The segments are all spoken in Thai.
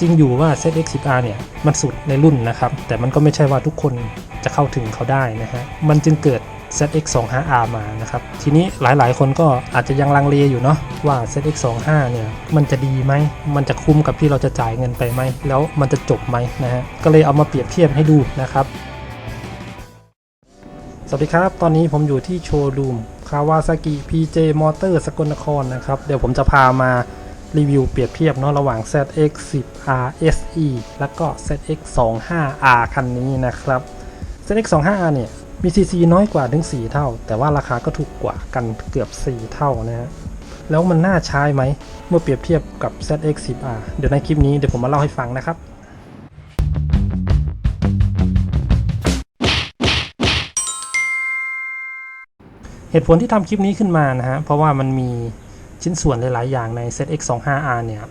จริงอยู่ว่า ZX10R เนี่ยมันสุดในรุ่นนะครับ แต่มันก็ไม่ใช่ว่าทุกคนจะเข้าถึงเขาได้นะฮะ มันจึงเกิด ZX25R มานะครับ ทีนี้หลายๆ คนก็อาจจะยังลังเลอยู่เนาะว่า ZX25 เนี่ยมันจะดีไหม มันจะคุ้มกับที่เราจะจ่ายเงินไปไหม แล้วมันจะจบไหมนะฮะ ก็เลยเอามาเปรียบเทียบให้ดูนะครับ สวัสดีครับ ตอนนี้ผมอยู่ที่โชว์รูมคาวาซากิ PJ Motor สกลนครนะครับ เดี๋ยวผมจะพามา รีวิวเปรียบเทียบเนาะระหว่าง ZX10R SE แล้วก็ ZX25R คันนี้นะครับ ZX25R เนี่ยมี CC น้อยกว่าถึง 4 เท่า แต่ว่าราคาก็ถูกกว่ากันเกือบ 4 เท่านะฮะแล้วมันน่าใช้ไหม เมื่อเปรียบเทียบกับ ZX10R เดี๋ยวในคลิปนี้เดี๋ยวผมมาเล่าให้ฟังนะครับเหตุผลที่ทำคลิปนี้ขึ้นมานะฮะ เพราะว่ามันมี ชิ้นส่วนหลาย ๆ อย่างใน ZX25R เนี่ย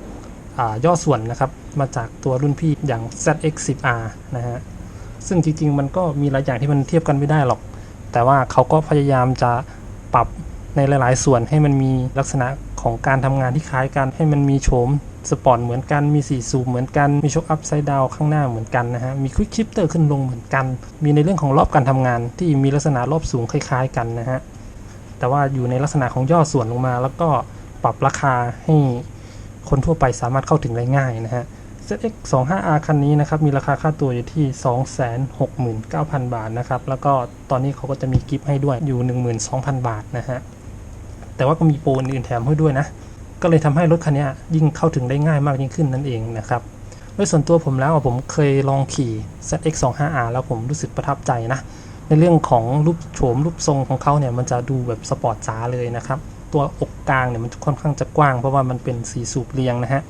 ย่อส่วนนะครับมาจากตัวรุ่นพี่อย่าง ZX10R นะฮะซึ่งจริง ๆ มันก็มีหลายอย่างที่มันเทียบกันไม่ได้หรอก แต่ว่าเขาก็พยายามจะปรับในหลาย ๆ ส่วนให้มันมีลักษณะของการทำงานที่คล้ายกัน ให้มันมีโฉมสปอร์ตเหมือนกันมีสีสูบเหมือนกัน มีโชคอัพไซด์ดาวข้างหน้าเหมือนกันนะฮะ มีควิกชิปเตอร์ขึ้นลงเหมือนกัน มีในเรื่องของรอบการทำงานที่มีลักษณะรอบสูงคล้าย ๆ กันนะฮะ แต่ว่าอยู่ในลักษณะของย่อส่วนลงมาแล้วก็ ปรับราคาให้คนทั่วไปสามารถเข้าถึงได้ง่ายนะฮะ ZX 2 5 R คันนี้นะครับมีราคาค่าตัวอยู่ที่ 269,000 บาทนะครับ แล้วก็ตอนนี้เขาก็จะมีกิฟต์ให้ด้วยอยู่ 12,000 บาทนะฮะ แต่ว่าก็มีโปรอื่นๆแถมให้ด้วยนะ ก็เลยทำให้รถคันนี้ยิ่งเข้าถึงได้ง่ายมากยิ่งขึ้นนั่นเองนะครับโดยส่วนตัวผมแล้วผมเคยลองขี่ ZX 2 5 R แล้วผมรู้สึกประทับใจนะในเรื่องของรูปโฉมรูปทรงของเขาเนี่ยมันจะดูแบบสปอร์ตจ๋าเลยนะครับ ตัวอกกลางเนี่ยมันค่อนข้างจะกว้างเพราะว่ามันเป็นสีสูบเรียงนะฮะ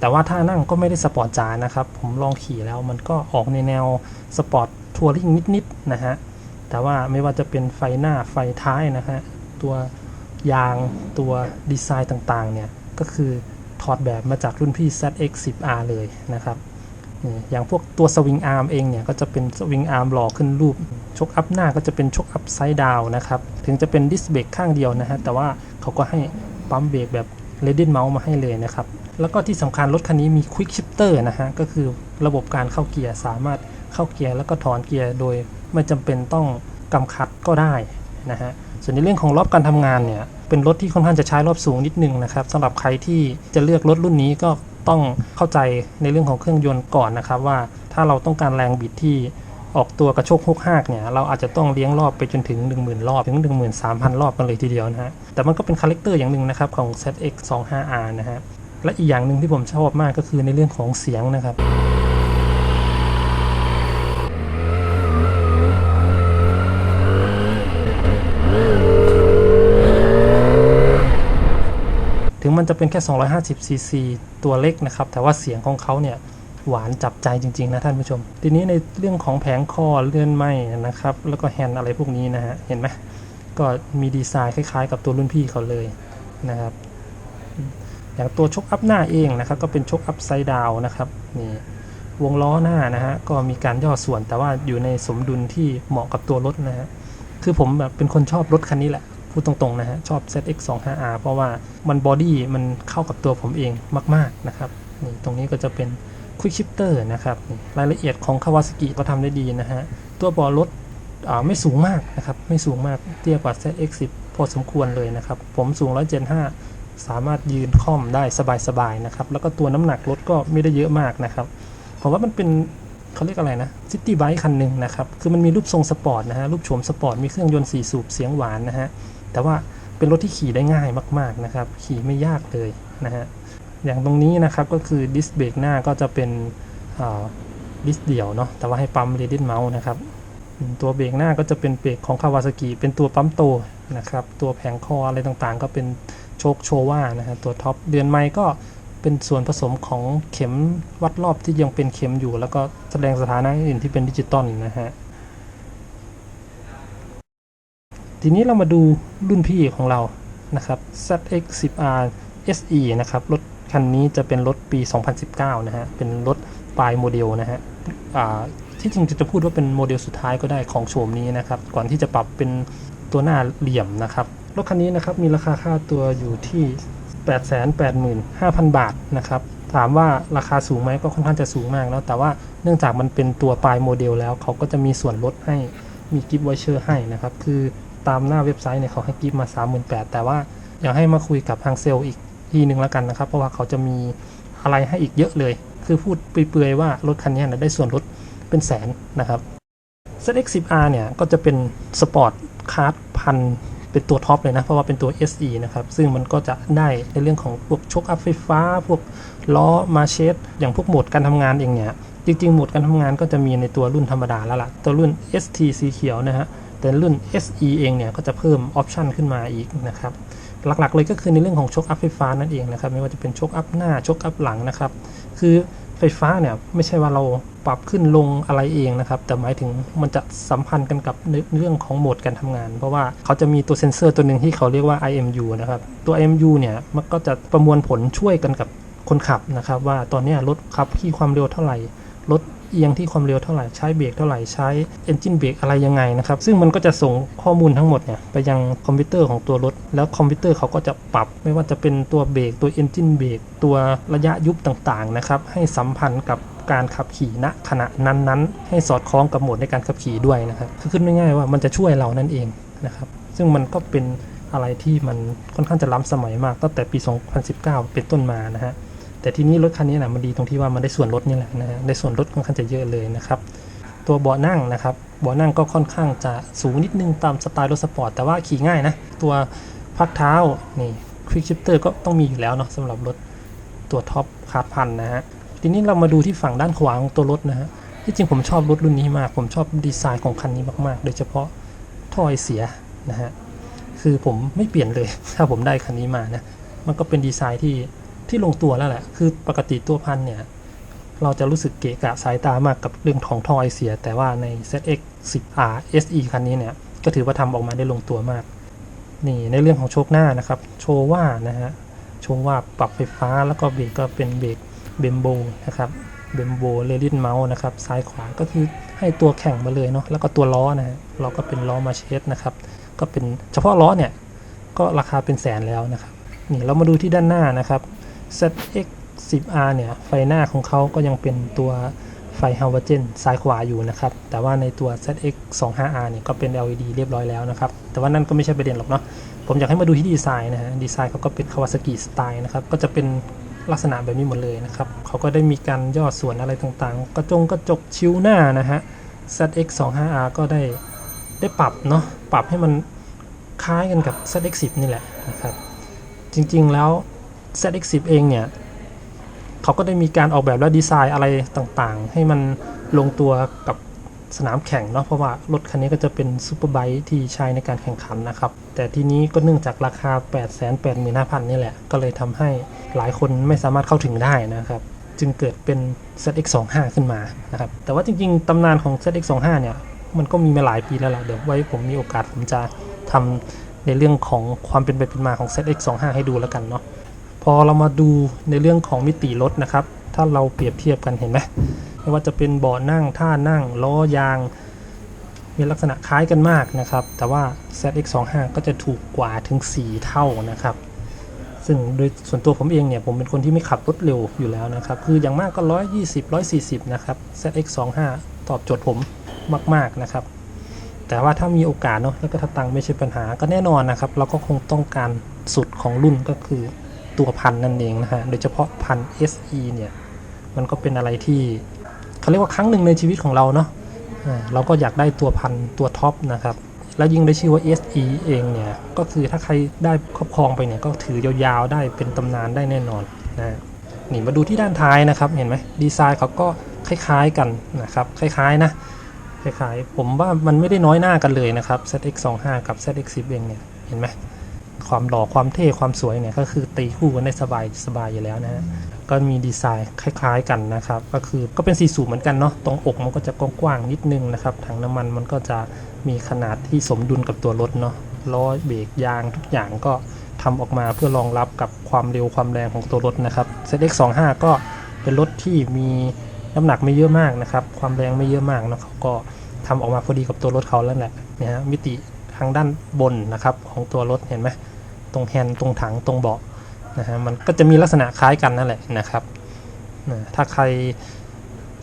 แต่ว่าถ้านั่งก็ไม่ได้สปอร์ตจ๋านะครับ ผมลองขี่แล้วมันก็ออกในแนวสปอร์ตทัวริงนิดๆนะฮะ แต่ว่าไม่ว่าจะเป็นไฟหน้าไฟท้ายนะฮะ ตัวยางตัวดีไซน์ต่างๆเนี่ย ก็คือถอดแบบมาจากรุ่นพี่ ZX10R เลยนะครับ อย่างพวกตัวสวิงอาร์มเองเนี่ยก็จะเป็นสวิงอาร์มหล่อขึ้นรูปชกอัพหน้าก็จะเป็นชกอัพไซด์ดาวนะครับ ถึงจะเป็นดิสเบรกข้างเดียวนะฮะ แต่ว่าเขาก็ให้ปั๊มเบรกแบบเรด i นเมาส์มาให้เลยนะครับ แล้วก็ที่สำคัญรถคันนี้มีควิกชิปเตอร์นะฮะ ก็คือระบบการเข้าเกียร์สามารถเข้าเกียร์แล้วก็ถอนเกียร์โดยไม่จำเป็นต้องกำคัดก็ได้นะฮะ ส่วนในเรื่องของรอบการทำงานเนี่ยเป็นรถที่ค่อนข้างจะใช้รอบสูงนิดนึงนะครับสำหรับใครที่จะเลือกรถรุ่นนี้ก็ ต้องเข้าใจในเรื่องของเครื่องยนต์ก่อนนะครับว่าถ้าเราต้องการแรงบิดที่ออกตัวกระโชกฮกหากเนี่ยเราอาจจะต้องเลี้ยงรอบไปจนถึง 10,000 รอบถึง 13,000 รอบกันเลยทีเดียวนะฮะแต่มันก็เป็นคาแรคเตอร์อย่างหนึ่งนะครับของ ZX25R นะฮะและอีกอย่างหนึ่งที่ผมชอบมากก็คือในเรื่องของเสียงนะครับ ถึงมัน จะเป็นแค่ 250 ซีซีตัวเล็กนะครับ แต่ว่าเสียงของเขาเนี่ยหวานจับใจจริง ๆ นะท่านผู้ชม ทีนี้ในเรื่องของแผงคอเลื่อนไม้นะครับ แล้วก็แฮนด์อะไรพวกนี้นะฮะ เห็นไหมก็มีดีไซน์คล้าย ๆ กับตัวรุ่นพี่เขาเลยนะครับ อย่างตัวชกอัพหน้าเองนะครับ ก็เป็นชกอัพไซด์ดาวนะครับนี่วงล้อหน้านะฮะ ก็มีการย่อส่วนแต่ว่าอยู่ในสมดุลที่เหมาะกับตัวรถนะฮะ คือผมแบบเป็นคนชอบรถคันนี้แหละ พูดตรงๆนะฮะชอบ ZX25R เพราะว่ามันบอดี้มันเข้ากับตัวผมเองมากๆนะครับนี่ตรงนี้ก็จะเป็น Quick Shifter นะครับรายละเอียดของ Kawasaki ก็ทำได้ดีนะฮะตัวบาะรถอ่าไม่สูงมากนะครับไม่สูงมากเตี้ยกว่า ZX10 พอสมควรเลยนะครับ ผมสูง 175 สามารถยืนค่อมได้สบายๆนะครับ แล้วก็ตัวน้ำหนักรถก็ไม่ได้เยอะมากนะครับผมว่ามันเป็นเขาเรียกอะไรนะซิตี้ไบค์คันหนึ่งนะครับ คือมันมีรูปทรงสปอร์ตนะฮะ รูปโฉมสปอร์ต มีเครื่องยนต์สี่สูบเสียงหวานนะฮะ แต่ว่าเป็นรถที่ขี่ได้ง่ายมาก ๆนะครับ ขี่ไม่ยากเลยนะฮะอย่างตรงนี้นะครับก็คือดิสเบรกหน้าก็จะเป็นดิสเดี่ยวเนาะแต่ว่าให้ปั๊มเรดิสเมาส์นะครับตัวเบรกหน้าก็จะเป็นเบรกของคาวาซากิเป็นตัวปั๊มโตนะครับตัวแผงคออะไรต่างๆ ก็เป็นโชคโชว่านะฮะตัวท็อปเดือนไม้ก็เป็นส่วนผสมของเข็มวัดรอบที่ยังเป็นเข็มอยู่ แล้วก็แสดงสถานะอื่นที่เป็นดิจิตอลนะฮะ ทีนี้เรามาดูรุ่นพี่ของเรานะครับ ZX10R SE นะครับ รถคันนี้จะเป็นรถปี 2019 นะฮะ เป็นรถปลายโมเดลนะฮะอ่าที่จริงจะพูดว่าเป็นโมเดลสุดท้ายก็ได้ของโฉมนี้นะครับ ก่อนที่จะปรับเป็นตัวหน้าเหลี่ยมนะครับ รถคันนี้นะครับมีราคาค่าตัวอยู่ที่ 885,000 บาทนะครับ ถามว่าราคาสูงไหมก็ค่อนข้างจะสูงมากแล้ว แต่ว่าเนื่องจากมันเป็นตัวปลายโมเดลแล้วเขาก็จะมีส่วนลดให้ มีกิฟต์ไวเชอร์ให้นะครับ คือ ตามหน้าเว็บไซต์เนี่ยเขาให้กิฟต์มา 38,000แต่ว่าอยากให้มาคุยกับทางเซลล์อีกทีหนึ่งแล้วกันนะครับ เพราะว่าเขาจะมีอะไรให้อีกเยอะเลย คือพูดเปลือยๆว่ารถคันนี้นะได้ส่วนลดเป็นแสนนะครับ ZX10R เนี่ยก็จะเป็นสปอร์ตคาร์ดพันเป็นตัวท็อปเลยนะ เพราะว่าเป็นตัว SE นะครับ ซึ่งมันก็จะได้ในเรื่องของพวกชกอัพไฟฟ้า พวกล้อมาเชสอย่างพวกโหมดการทำงานเองเนี่ย จริงๆ โหมดการทำงานก็จะมีในตัวรุ่นธรรมดาแล้วล่ะ ตัวรุ่น ST สีเขียวนะฮะ แต่รุ่น SE เองเนี่ยก็จะเพิ่มออปชันขึ้นมาอีกนะครับหลักๆ เลยก็คือในเรื่องของชกอัพไฟฟ้านั่นเองนะครับไม่ว่าจะเป็นชกอัพหน้าชกอัพหลังนะครับ คือไฟฟ้าเนี่ยไม่ใช่ว่าเราปรับขึ้นลงอะไรเองนะครับ แต่หมายถึงมันจะสัมพันธ์กันกับเรื่องของโหมดการทำงาน เพราะว่าเขาจะมีตัวเซ็นเซอร์ตัวหนึ่งที่เขาเรียกว่า IMU นะครับ ตัว IMU เนี่ยมันก็จะประมวลผลช่วยกันกับคนขับนะครับ ว่าตอนนี้รถขับขี่ความเร็วเท่าไหร่รถ เอียงที่ความเร็วเท่าไหร่ใช้เบรกเท่าไหร่ใช้ engine brake อะไรยังไงนะครับซึ่งมันก็จะส่งข้อมูลทั้งหมดเนี่ยไปยังคอมพิวเตอร์ของตัวรถ แล้วคอมพิวเตอร์เขาก็จะปรับไม่ว่าจะเป็นตัวเบรกตัว engine brake ตัวระยะยุบต่างๆนะครับให้สัมพันธ์กับการขับขี่ณขณะนั้นๆ ให้สอดคล้องกับโหมดในการขับขี่ด้วยนะครับคือขึ้นง่ายๆว่ามันจะช่วยเรานั่นเองนะครับซึ่งมันก็เป็นอะไรที่มันค่อนข้างจะล้ำสมัยมากตั้งแต่ปี 2019 เป็นต้นมานะฮะ แต่ทีนี้รถคันนี้นะมันดีตรงที่ว่ามันได้ส่วนลดนี่แหละนะฮะได้ส่วนลดค่อนข้างจะเยอะเลยนะครับ ตัวเบาะนั่งนะครับเบาะนั่งก็ค่อนข้างจะสูงนิดนึงตามสไตล์รถสปอร์ตแต่ว่าขี่ง่ายนะ ตัวพักเท้านี่ควิกชิปเตอร์ก็ต้องมีอยู่แล้วเนาะสำหรับรถตัวท็อปคาร์ดพันนะฮะทีนี้เรามาดูที่ฝั่งด้านขวาของตัวรถนะฮะที่จริงผมชอบรถรุ่นนี้มาก ผมชอบดีไซน์ของคันนี้มากๆ โดยเฉพาะท่อไอเสียนะฮะคือผมไม่เปลี่ยนเลยถ้าผมได้คันนี้มานะมันก็เป็นดีไซน์ที่ ที่ลงตัวแล้วแหละ คือปกติตัวพันเนี่ย เราจะรู้สึกเกะกะสายตามากกับเรื่องของทอไอเสีย แต่ว่าใน ZX 10R SE คันนี้เนี่ย ก็ถือว่าทำออกมาได้ลงตัวมาก นี่ในเรื่องของโชคหน้านะครับ โชว่านะฮะ โชว์ว่าปรับไฟฟ้าแล้วก็เบรกก็เป็นเบรกเบมโบนะครับ เบมโบเลลินเมาส์นะครับ ซ้ายขวาก็คือให้ตัวแข่งมาเลยเนาะ แล้วก็ตัวล้อนะฮะเราก็เป็นล้อมาเชสนะครับ ก็เป็นเฉพาะล้อเนี่ย ก็ราคาเป็นแสนแล้วนะครับ นี่เรามาดูที่ด้านหน้านะครับ ZX 10R เนี่ย ไฟหน้าของเขาก็ยังเป็นตัวไฟฮาวเวอร์เจนซ้ายขวาอยู่นะครับ แต่ว่าในตัว ZX 25R เนี่ยก็เป็น LED เรียบร้อยแล้วนะครับ แต่ว่านั่นก็ไม่ใช่ประเด็นหรอกเนาะ ผมอยากให้มาดูที่ดีไซน์นะฮะ ดีไซน์เขาก็เป็น Kawasaki สไตล์นะครับ ก็จะเป็นลักษณะแบบนี้หมดเลยนะครับ เขาก็ได้มีการย่อส่วนอะไรต่างๆ กระจงกระจกชิวหน้านะฮะ ZX 25R ก็ได้ได้ปรับเนาะ ปรับให้มันคล้ายกันกับ ZX 10 นี่แหละนะครับ จริงๆแล้ว ZX10 เองเนี่ยเขาก็ได้มีการออกแบบและดีไซน์อะไรต่างๆ ให้มันลงตัวกับสนามแข่งเนาะเพราะว่ารถคันนี้ก็จะเป็นซูเปอร์ไบค์ที่ใช้ในการแข่งขันนะครับ แต่ทีนี้ก็เนื่องจากราคา 8 8 5 0 0 0 นี่แหละ ก็เลยทำให้หลายคนไม่สามารถเข้าถึงได้นะครับ จึงเกิดเป็น ZX25 ขึ้นมานะครับ แต่ว่าจริงๆตำนานของ ZX25 เนี่ยมันก็มีมาหลายปีแล้วล่ะเดี๋ยวไว้ผมมีโอกาสผมจะทำในเรื่องของความเป็นไปเป็นมาของ ZX25 ให้ดูแล้วกันเนาะ พอเรามาดูในเรื่องของมิติรถนะครับ ถ้าเราเปรียบเทียบกันเห็นไหมไม่ว่าจะเป็นเบาะนั่งท่านั่งล้อยาง มีลักษณะคล้ายกันมากนะครับ แต่ว่า ZX25 ก็จะถูกกว่าถึง 4 เท่านะครับ ซึ่งโดยส่วนตัวผมเองเนี่ยผมเป็นคนที่ไม่ขับรถเร็วอยู่แล้วนะครับ คืออย่างมากก็ 120 140 นะครับ ZX25 ตอบโจทย์ผมมาก ๆนะครับ แต่ว่าถ้ามีโอกาสเนาะแล้วก็ถ้าตังค์ไม่ใช่ปัญหาก็แน่นอนนะครับ เราก็คงต้องการสุดของรุ่นก็คือ ตัวพันนั่นเองนะฮะ โดยเฉพาะพัน SE เนี่ย มันก็เป็นอะไรที่เขาเรียกว่าครั้งหนึ่งในชีวิตของเราเนาะเราก็อยากได้ตัวพันตัวท็อปนะครับ แล้วยิ่งได้ชื่อว่า SE เองเนี่ย ก็คือถ้าใครได้ครอบครองไปเนี่ย ก็ถือยาวๆได้เป็นตำนานได้แน่นอนนะนี่มาดูที่ด้านท้ายนะครับ เห็นไหมดีไซน์เขาก็คล้ายๆกันนะครับ คล้ายๆนะ คล้ายๆ ผมว่ามันไม่ได้น้อยหน้ากันเลยนะครับ ZX25 กับ ZX10 เองเนี่ย เห็นไหม ความหล่อความเท่ความสวยเนี่ยก็คือตีคู่กันได้สบายสบายอยู่แล้วนะฮะก็มีดีไซน์คล้ายๆกันนะครับ ก็คือก็เป็นสีสูบเหมือนกันเนาะตรงอกมันก็จะกว้างๆนิดนึงนะครับถังน้ำมันมันก็จะมีขนาดที่สมดุลกับตัวรถเนาะล้อเบรกยางทุกอย่างก็ทำออกมาเพื่อรองรับกับความเร็วความแรงของตัวรถนะครับเซ ZX25 ก็เป็นรถที่มีน้ำหนักไม่เยอะมากนะครับ ความแรงไม่เยอะมากนะเขาก็ทำออกมาพอดีกับตัวรถเขาแล้วแหละเนี่ยฮะมิติทางด้านบนนะครับของตัวรถเห็นไหม ตรงแฮนด์ตรงถังตรงเบาะนะฮะมันก็จะมีลักษณะคล้ายกันนั่นแหละนะครับนะถ้าใคร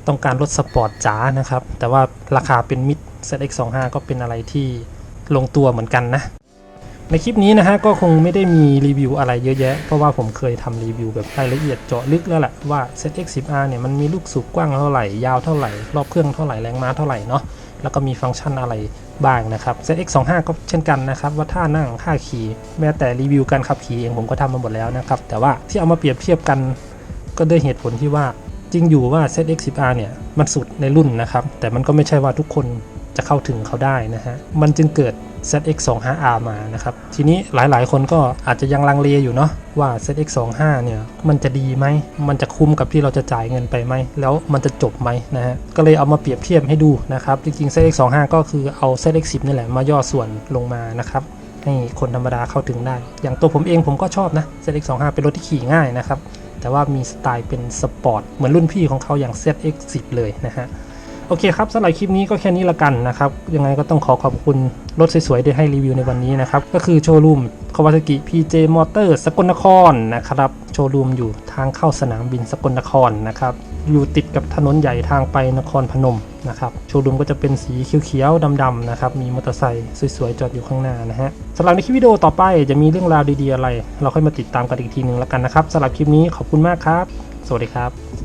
ต้องการรถสปอร์ตจ๋านะครับ แต่ว่าราคาเป็นมิด ZX25 ก็เป็นอะไรที่ลงตัวเหมือนกันนะ ในคลิปนี้นะฮะก็คงไม่ได้มีรีวิวอะไรเยอะแยะ เพราะว่าผมเคยทำรีวิวแบบรายละเอียดเจาะลึกแล้วแหละว่า ZX10R เนี่ยมันมีลูกสูบกว้างเท่าไหร่ ยาวเท่าไหร่ รอบเครื่องเท่าไหร่ แรงม้าเท่าไหร่เนาะ แล้วก็มีฟังก์ชันอะไรบ้างนะครับ ZX25 ก็เช่นกันนะครับ ว่าท่านั่งค่าขี่แม้แต่รีวิวการขับขี่เองผมก็ทำมาหมดแล้วนะครับ แต่ว่าที่เอามาเปรียบเทียบกัน ก็ด้วยเหตุผลที่ว่าจริงอยู่ว่า ZX10R เนี่ยมันสุดในรุ่นนะครับ แต่มันก็ไม่ใช่ว่าทุกคน จะเข้าถึงเขาได้นะฮะ มันจึงเกิด ZX25R มานะครับ ทีนี้หลายๆ คนก็อาจจะยังลังเลอยู่เนาะว่า ZX25 เนี่ย มันจะดีไหม มันจะคุ้มกับที่เราจะจ่ายเงินไปไหม แล้วมันจะจบไหมนะฮะ ก็เลยเอามาเปรียบเทียบให้ดูนะครับ จริงๆ ZX25 ก็คือเอา ZX10 นี่แหละมาย่อส่วนลงมานะครับให้คนธรรมดาเข้าถึงได้ อย่างตัวผมเองผมก็ชอบนะ ZX25 เป็นรถที่ขี่ง่ายนะครับ แต่ว่ามีสไตล์เป็นสปอร์ตเหมือนรุ่นพี่ของเขาอย่าง ZX10 เลยนะฮะ โอเคครับสำหรับคลิปนี้ก็แค่นี้ละกันนะครับ ยังไงก็ต้องขอขอบคุณรถสวยๆที่ให้รีวิวในวันนี้นะครับ ก็คือโชว์รูมคาวาซากิ PJ Motor สกลนครนะครับ โชว์รูมอยู่ทางเข้าสนามบินสกลนครนะครับ อยู่ติดกับถนนใหญ่ทางไปนครพนมนะครับ โชว์รูมก็จะเป็นสีเขียวๆดำๆนะครับ มีมอเตอร์ไซค์สวยๆจอดอยู่ข้างหน้านะฮะสำหรับในคลิปวิดีโอต่อไปจะมีเรื่องราวดีๆอะไร เราค่อยมาติดตามกันอีกทีหนึ่งแล้วกันนะครับสำหรับคลิปนี้ขอบคุณมากครับ สวัสดีครับ